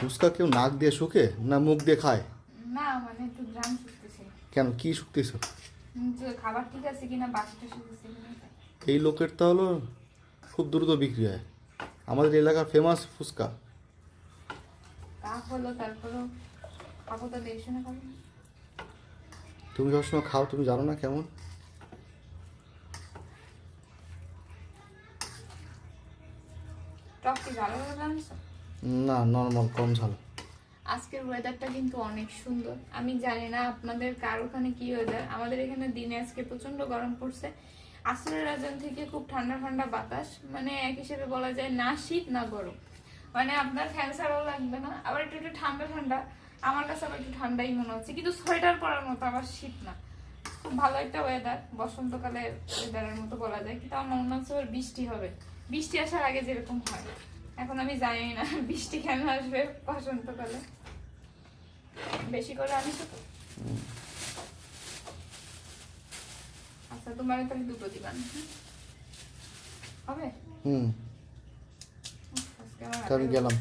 ফুচকা কেউ নাক দিয়ে শুকে না মুখ দিয়ে খায়? না মানে একটু গ্রাম শুকতেছে। কেন? কি শুকতেছ? খাবার ঠিক আছে কিনা বাকিটা শুকতেছে এই লোকের তো হলো খুব দ্রুত বিক্রি হয়। আমাদের এলাকার ফেমাস ফুচকা। তুমি সবসময় খাও তুমি জানো না কেমন? টক কি ভালো? না নর্মাল কম ঝাল। আজকের ওয়েদারটা কিন্তু অনেক সুন্দর। আমি জানি না আপনাদের কার ওখানে কি ওয়েদার আমাদের এখানে দিনে আজকে প্রচণ্ড গরম পড়ছে। আসরের রাজন থেকে খুব ঠান্ডা ঠান্ডা বাতাস। মানে এক হিসেবে বলা যায় না শীত, না গরম। মানে আপনার ফ্যান ছাড়াও লাগবে না। আবার একটু একটু ঠান্ডা ঠান্ডা। আমার কাছে আবার একটু ঠান্ডাই মনে হচ্ছে। কিন্তু সোয়েটার পরার মতো আবার শীত না। খুব ভালো একটা ওয়েদার বসন্তকালের ওয়েদারের মতো বলা যায়। কিন্তু আমার মনে হচ্ছে বৃষ্টি হবে। বৃষ্টি আসার আগে যেরকম হয়। এখন আমি জানি না বৃষ্টি কেন আসবে বসন্তকালে বেশি করে আমি তো। আচ্ছা তোমার তাহলে দুটো দিবান হবে? হুম। আমি গেলাম।